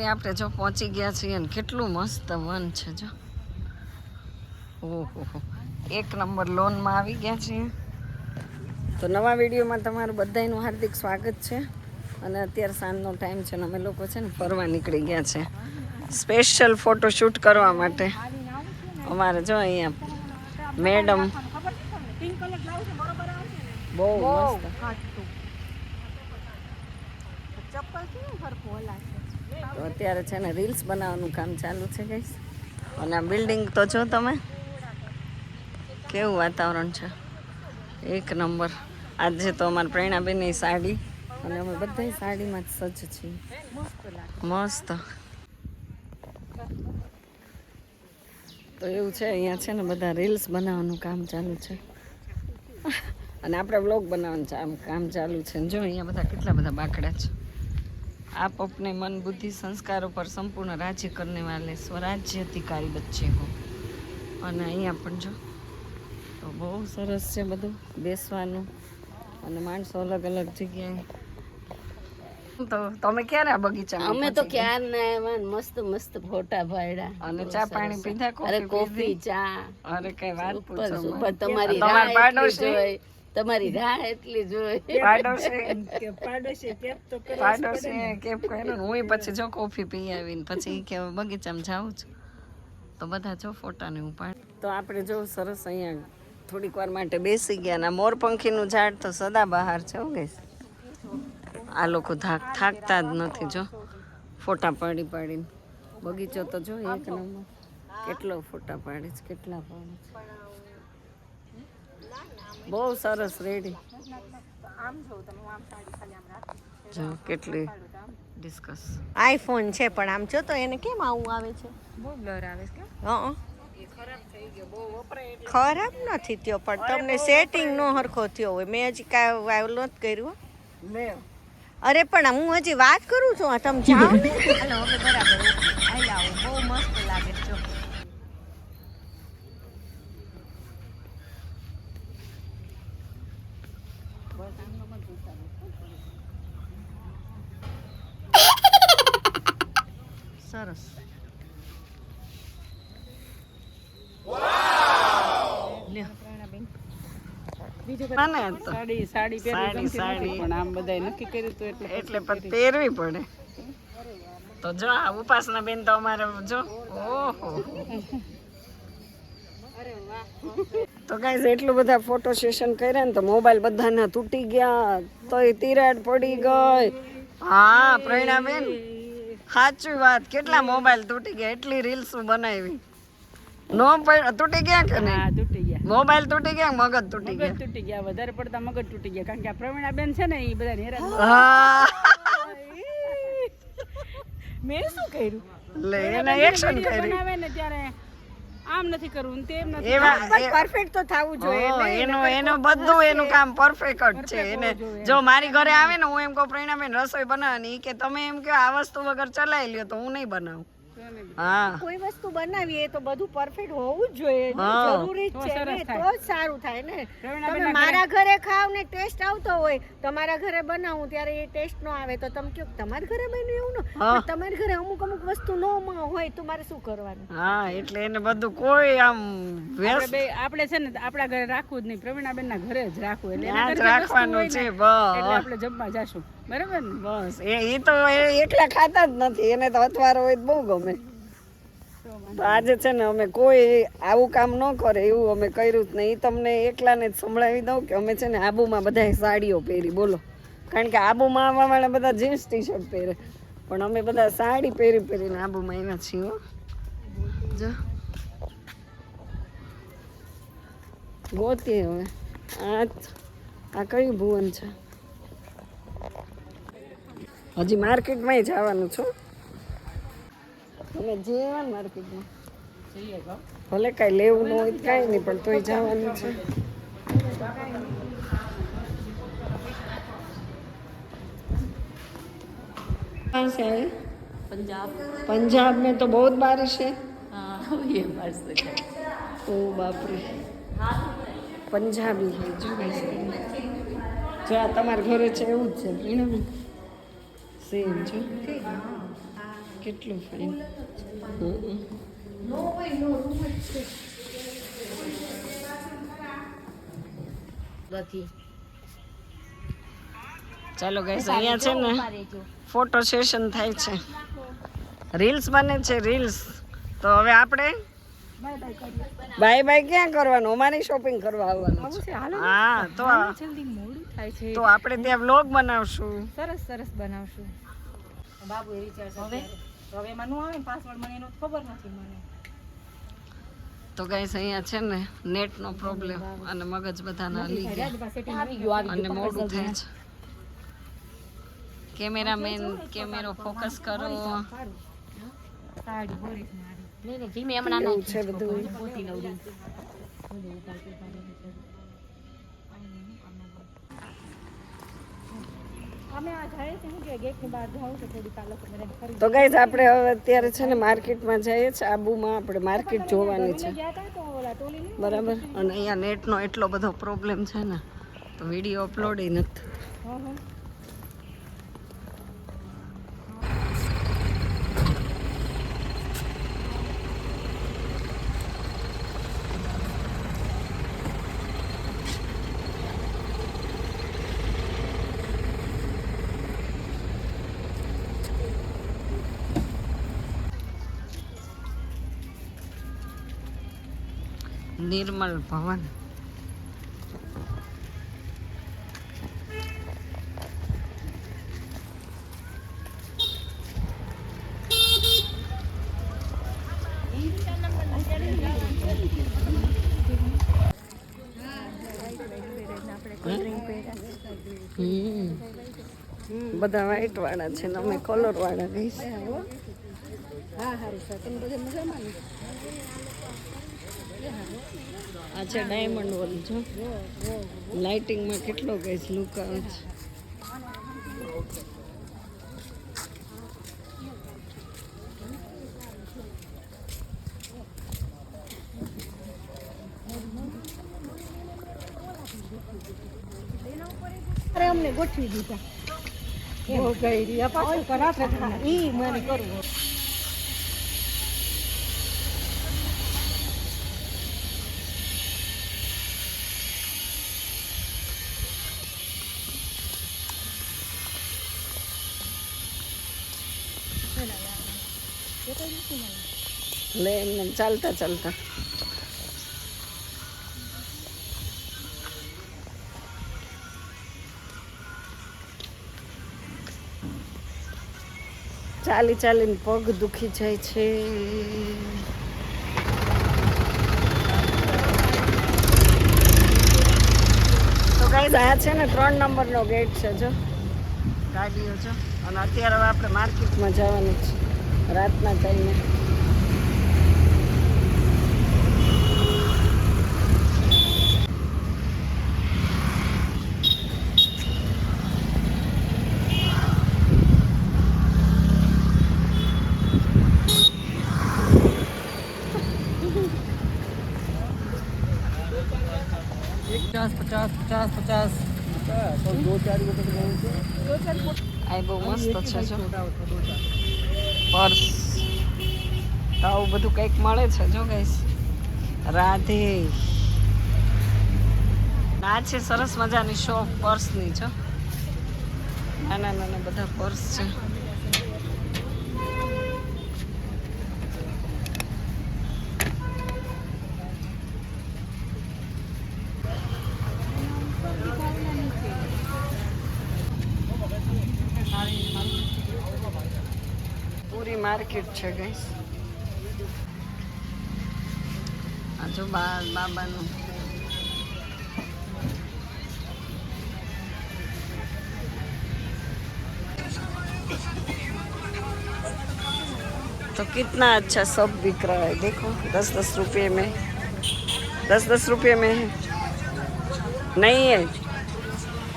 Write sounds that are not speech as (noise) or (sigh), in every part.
Finally આપણે જો પહોંચી ગયા છીએ અને કેટલું મસ્ત વન છે જો. ઓહો એક નંબર લોનમાં આવી ગયા છીએ. તો નવા વિડીયોમાં તમારું બધાનું હાર્દિક સ્વાગત છે. અને અત્યારે સાંજનો ટાઈમ છે ને અમે લોકો છે ને ફરવા નીકળી ગયા છે. સ્પેશિયલ ફોટો શૂટ કરવા માટે. અમારે જો અહીંયા મેડમ બહુ મસ્ત. તો અત્યારે છે ને રીલ્સ બનાવવાનું કામ ચાલુ છે ગઈશ અને આ બિલ્ડિંગ તો જો તમે, કેવું વાતાવરણ છે? એક નંબર. આજે તો અમારા પ્રેરણાબેનની સાડી. અને અમે બધા સાડીમાં જ સજ્જ છીએ. મસ્ત. તો એવું છે, અહીંયા છે ને બધા રીલ્સ બનાવવાનું કામ ચાલુ છે. અને આપણે વ્લોગ બનાવવાનું આમ કામ ચાલુ છે. જો અહીંયા બધા કેટલા બધા બાકડા છે. आप अपने मन बुद्धि संस्कारों पर संपूर्ण राज्य करने वाले स्वराज्य अधिकारी बच्चे हो અને અહીંયા પણ જો તો બહુ સરસ છે બધું બેસવાનું અને માણસો અલગ અલગ જગ્યાએ તો તમે ક્યારે આ બગીચામાં અમે તો પહોંચી ગયા? ક્યાં ના આવ્યા ને મસ્ત મસ્ત ફોટા પાડ્યા અને ચા પાણી પીધા અરે કોફી કોફી પીધી ચા અરે કઈ વાત ઉપર પૂછો ઉપર માં. તમારી રાહ એટલી પાડોશી? જોઈ તમારી રાહ એટલી પાડોશી પાડોશી કેપ કર્યો હું પછી જો કોફી પી આવીને પછી કે હવે બગીચામાં જાઉં છું. તો બધા જો ફોટા ને હું પાડ તો આપણે જો સરસ અહીંયા થોડીક વાર માટે બેસી ગયા ના મોરપંખીનું ઝાડ તો સદા બહાર છે હો ગઈશ આ લોકો થાક થાકતા જ નથી જો. ફોટા પાડી પાડીને. બગીચો તો જો એક નંબર. કેટલો ફોટા પાડે છે કેટલા પાડે છે. બહુ સરસ રેડી જો કેટલી ડિસ્કસ આઈફોન છે પણ આમ જો તો એને કેમ આવું આવે છે? બહુ બ્લર આવે છે. હં ખરાબ નથી થયો પણ તમને સેટિંગ નો હરખો થયો હોય. મેં હજી કાંઈ વાયલ નથી કર્યું. અરે પણ હું હજી વાત કરું છું આ તમે જાઓ. (laughs) ને બરાબર હાલ આવો બહુ મસ્ત લાગે છે જો. સરસ લ્યો. મને તો. સાડી સાડી પહેરવી સાડી પણ આમ બધાય નક્કી કર્યું હતું એટલે એટલે પણ પહેરવી પડે. તો જો આ ઉપાસના બેન તો અમારે જો. ઓહો. તો ગાઈઝ એટલું બધા ફોટો સેશન કર્યા ને તો મોબાઈલ બધાના તૂટી ગયા. તોય તિરાડ પડી ગઈ. હા પ્રૈણા બેન સાચી વાત. કેટલા મોબાઈલ તૂટી ગયા? એટલી રીલ્સ બનાવી. નો તૂટી ગયા કે નહીં? તૂટી મોબાઈલ તૂટી ગયા મગજ તૂટી ગયા? તૂટી ગયા વધારે પડતા મગજ તૂટી ગયા. કારણ કે આ પ્રવીણા બેન છે ને એ બધા હેરાન મેં શું કર્યું? લે એને એક્શન કર્યું બનાવે ને ત્યારે આમ નથી કરવું તેમ નથી એવા પરફેક્ટ તો થવું જોઈએ એનો એનું બધું એનું કામ પરફેક્ટ જ છે. એને જો મારી ઘરે આવે ને હું એમ કહું પ્રેરણાબેન રસોઈ બનાવવાની. કે તમે એમ કહો આ વસ્તુ વગર ચલાવી લ્યો તો હું નહીં બનાવું. હા. કોઈ વસ્તુ બનાવીએ તો બધું પરફેક્ટ હોવું જ જોઈએ. જરૂરી જ છે ને તો જ સારું થાય ને. તમે મારા ઘરે. ખાવ ને ટેસ્ટ આવતો હોય તમારા ઘરે બનાવું ત્યારે એ ટેસ્ટ નો આવે. તો તમે કયો તમારા ઘરે બન્યું એવું ને. તમારા ઘરે અમુક અમુક વસ્તુ નો હોય તો મારે શું કરવાનું? હા એટલે એને બધું કોઈ આમ આપણે આપણે છે ને આપણા ઘરે રાખવું જ નહીં. પ્રવીણા બેન ના ઘરે જ રાખવું. એટલે રાખવાનું છે બસ. એટલે આપણે જમવા જાશું. બરાબર ને? બસ. એ તો એકલા ખાતા જ નથી. એને તો અથવારો હોય તો બહુ ગમે. આજે છે ને અમે કોઈ આવું કામ ન કરે, એવું અમે કર્યું જ નહીં. તમને એકલાને જ સંભળાવી દઉં કે અમે છે ને આબુમાં બધાએ સાડીઓ પહેરી. બોલો. કારણ કે આબુમાં આવવાવાળા બધા જીન્સ ટી શર્ટ પહેરે. પણ અમે બધા સાડી પહેરી પહેરીને આબુમાં આવ્યા છીએ. જો. ગોતીએ હવે. આ આ કયું ભુવન છે? હજી માર્કેટમાંય જવાનું છું? તમે જેવા ને માર્કેટમાં ભલે કાંઈ લેવું ન હોય તો કાંઈ નહીં પણ તોય જવાનું છે कहाँ से आए પંજાબ पंजाब में तो बहुत बारिश है હા એ બસ ओ बाप रे પંજાબી છે જો guys. જો આ તમારા ઘરે છે એવું જ છે સેમ જો કેટલું ફાઇન બાકી. ચાલો ગાઈસ અહીંયા છે ને ફોટો સેશન થાય છે. રીલ્સ બને છે રીલ્સ તો હવે આપણે બાય બાય ક્યાં કરવાનું? અમારી શોપિંગ કરવા આવવાનું હા તો જલ્દી મોડું થાય છે. તો આપણે ત્યાં વ્લોગ બનાવશું. સરસ સરસ બનાવશું. બાબુ એ વિચાર હવે એમાં નું આવે પાસવર્ડ મને એનો ખબર નથી મને. તો ગાઈસ અહીંયા છે ને નેટનો પ્રોબ્લેમ અને મગજ બધાના લીધે ગયા. અને મોડું થાય છે. કેમેરામેન કેમેરો ફોકસ કરો. ધીમે હમણાં છે બધું? તો ગાઈઝ આપણે હવે અત્યારે છે ને માર્કેટમાં જઈએ છીએ આબુમાં આપણે માર્કેટ જોવાની છે. બરાબર. અને અહીંયા નેટનો એટલો બધો પ્રોબ્લેમ છે ને તો વીડિયો અપલોડ નથી. નિર્મલ ભવન. હમ. બધા વ્હાઈટ વાળા છે ને અમે કલર વાળા ગઈશ આ છે ડાયમંડ વાળું જો. લાઇટિંગમાં કેટલો ગઈશ લુક આવે છે. અરે અમને ગોઠવી દીધા. બહુ ગઈ રહ્યા. પાછું રાત્રે ઈ મને કરવું. લે ચાલતા ચાલતા. ચાલી ચાલીને પગ દુખી જાય છે. તો કઈ આ છે ને ત્રણ નંબરનો ગેટ છે જો. ગાડીઓ જો અને અત્યારે આપણે માર્કેટમાં જવાનું છે. રાતના ટાઈમે પચાસ પચાસ પચાસ. આ બહુ મસ્ત છે જો. પર્સ. આવું બધું કંઈક મળે છે જો ગઈશ રાધે. આ છે સરસ મજાની શોપ પર્સની છો નાના નાના બધા પર્સ છે. માર્કેટ છે ગઈશ આ જો બા બાબાનું तो कितना अच्छा सब बिक रहा है देखो दस दस रुपये में दस दस रुपये में है नहीं है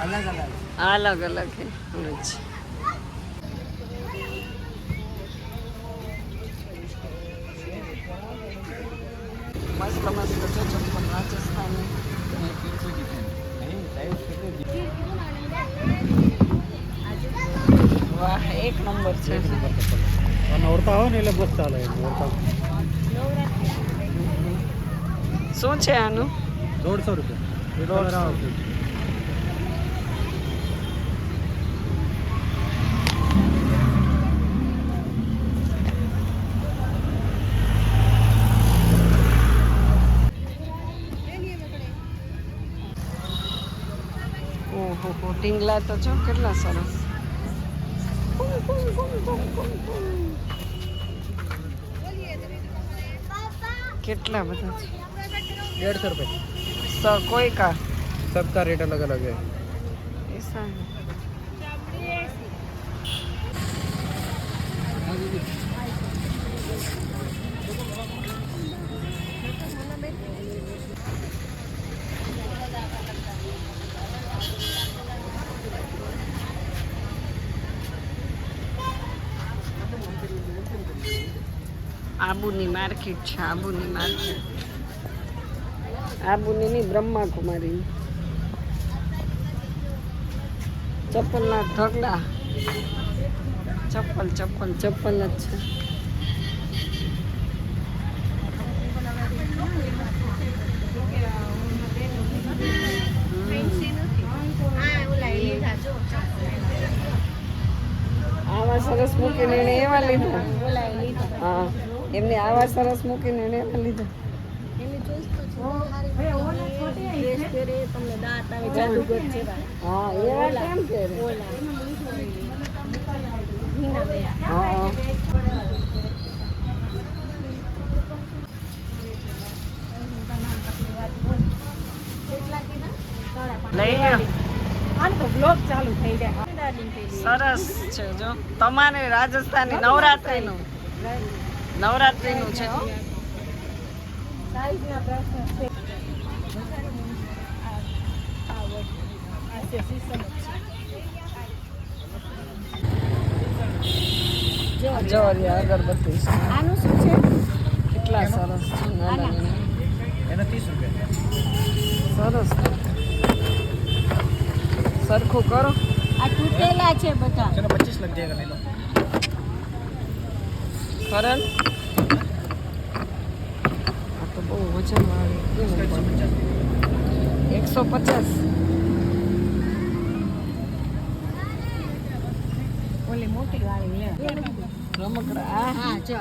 अलग अलग अलग अलग है अच्छा મસ્ત મસ્ત જો ચપ્પલ રાજસ્થાની વાહ એક નંબર છે. નોરતા હોય ને એટલે બસ ચાલે. નોરતા શું છે આનું? દોઢસો રૂપિયા. એ કલર આવે છે ઓહો હો ઢીંગલા તો જો કેટલા સરસ કેટલા બધા છે डेढ़ सौ रुपये સ કોઈ કા सबका रेट अलग अलग है ऐसा है આબુની માર્કેટ છે આબુની માર્કેટ. આબુની નહીં, બ્રહ્માકુમારી. ચપ્પલના ઢગલા. ચપ્પલ ચપ્પલ ચપ્પલ જ છે આવા સરસ મૂકીને એને એવા લીધા હા એમને આવા સરસ મૂકીને એને એવા લીધા. હા એવા કેમ કે. હા. સરસ છે જો. તમારે રાજસ્થાની નવરાત્રીનું. નવરાત્રીનું છે. હો જો અગરબત્તી આનું શું છે? કેટલા સરસ છે એના સરસ. સરખું કરો. આ તૂટેલા છે બધા. ચલો પચીસ લગ જાય કરણ આ તો બહુ વજન વાળી એકસો પચાસ. ઓલી મોટી વાળી લે. રમકડા. આ હા જો.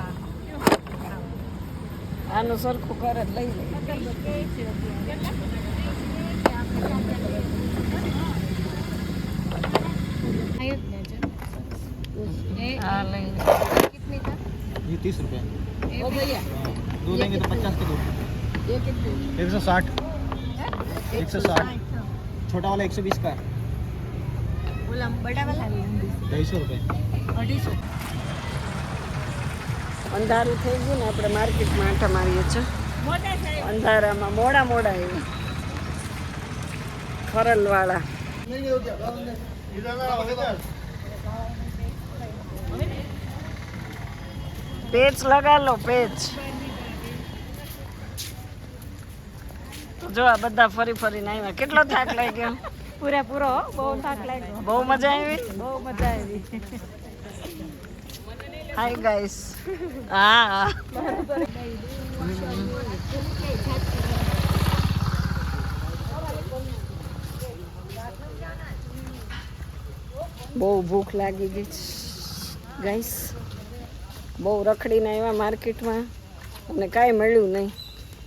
આનું સરખું કરે લઈ લે. આ લઈ લે. ये तीस रुपये ओ भैया दो देंगे तो पचास के दो ये कितने एक सौ साठ एक सौ साठ छोटा वाला एक सौ बीस का है ઓલા બડા વાલા ढाई सौ रुपये અઢીસો અંધારું થઈ ગયું ને આપણે માર્કેટમાં આંટા મારીએ છીએ અંધારામાં મોડા મોડા આવ્યું ખરલવાળા પેચ લગા લો પેચ. જો આ બધા ફરી ફરીને આવ્યા કેટલો થાક લાગ્યો? પૂરેપૂરો બહુ થાક લાગ્યો. બહુ મજા આવી? બહુ મજા આવી. હાય ગાઈસ હા બહુ ભૂખ લાગી ગઈ ગાઈસ બહુ રખડીને આવ્યા માર્કેટમાં. અને કાંઈ મળ્યું નહીં.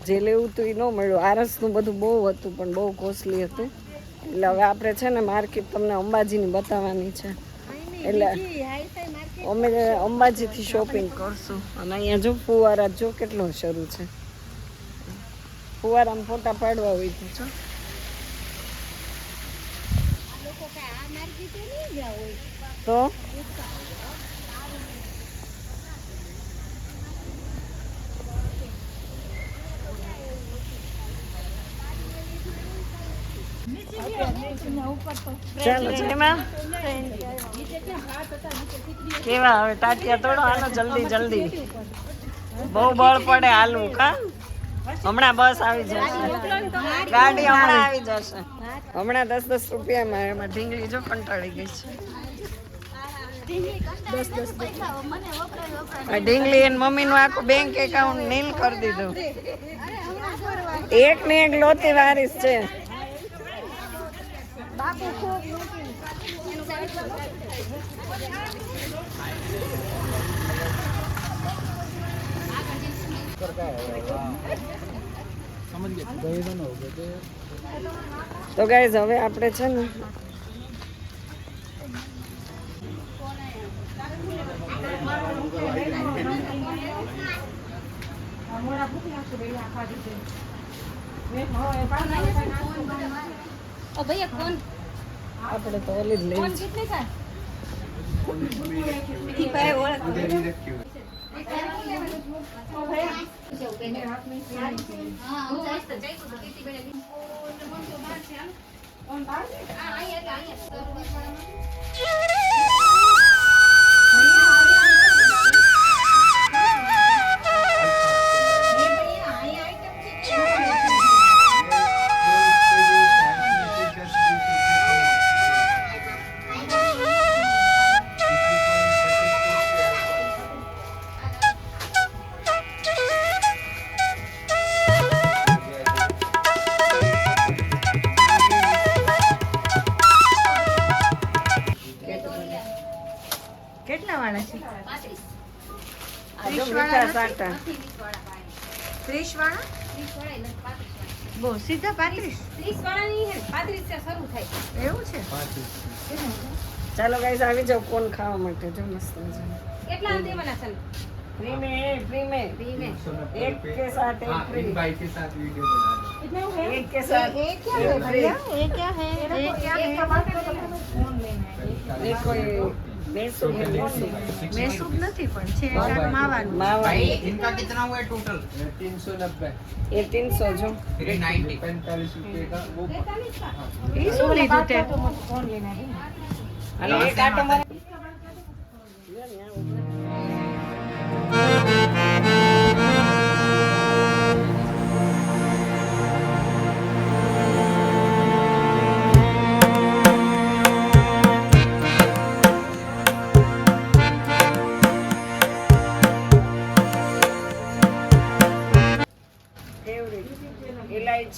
જે લેવું હતું એ ન મળ્યું. આરસનું બધું બહુ હતું, પણ બહુ કોસ્ટલી હતું. એટલે હવે આપણે છે ને માર્કેટ તમને અંબાજીની બતાવવાની છે. એટલે અમે અંબાજીથી શોપિંગ કરશું. અને અહીંયા જો ફુવારા, જો કેટલો શરૂ છે. ફુવારામાં ફોટા પાડવા હોય તો છો તો? ચાલો કેવા હવે તાટિયા તોડો હાલો જલ્દી જલ્દી. બહુ બળ પડે હાલવું કા હમણાં બસ આવી જશે. ગાડી હમણાં આવી જશે. હમણાં દસ દસ રૂપિયામાં એમાં ઢીંગલી જો કંટાળી ગઈ છે. ઢીંગલી એન મમ્મીનું આખું બેંક એકાઉન્ટ નીલ કરી દીધું. એક ને એક લોતી વારીસ છે. તો ગાઈઝ હવે આપણે છે ને ઓ ભૈયા કોણ આપણે તો ઓલી જ લઈ કોણ કેટલી થાય હા હું જઈશ તો જઈશ તો કીર્તિ બેને હા અહીંયા અહીંયા ત્રીસ વાળા પાંત્રીસ ત્રીસ વાળા વાળા એટલે પાંત્રીસ વાળા બહુ સીધા પાંત્રીસ ત્રીસ વાળાની હે ને પાંત્રીસ થી શરૂ થાય એવું છે ચાલો ગાઈઝ આવી જાઓ કોણ ખાવા માટે જો મસ્ત મજાનું કેટલા દેવાના છે फ्री में है फ्री में ફ્રી में एक के साथ एक फ्री भाई के साथ वीडियो बना रहे एक के साथ ये क्या है भैया ये क्या है ये क्या है देखो ये बेसुर है बेसुर મેસૂબ નથી પણ છે કાંઈક માવાનું मावा भाई इनका कितना हुआ है टोटल तीन सौ नब्बे ये तीन सौ जो थ्री नाइन्टी पैंतालीस रुपए का वो એ શું લીધું તે અને એક આટો મારે फेवरेट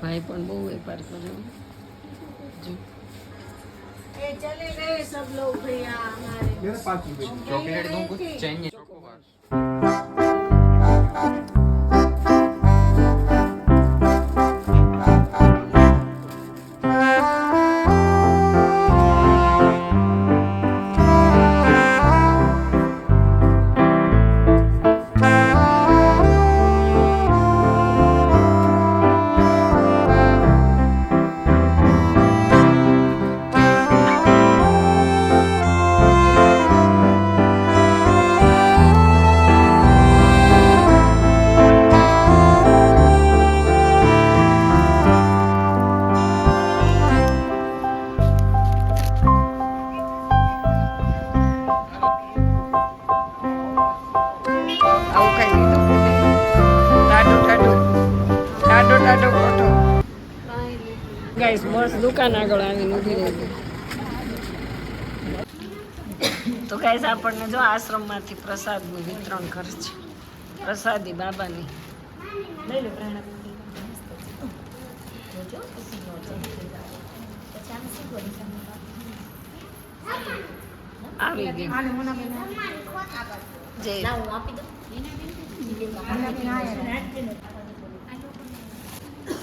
ભાઈ પણ બહુ વેપાર કર્યો જો मेरा पाँच रुपये चॉकलेट दूँ कुछ चाहिए ગાઈસ મસ્ત દુકાન આગળ આવીને ઊભી રહી. તો ગાઈસ આપણને જો આશ્રમમાંથી પ્રસાદનું વિતરણ કરે છે. પ્રસાદી બાબાની. લઈ લો પ્રાણા આવી ગઈ. જય. આપી દઉં.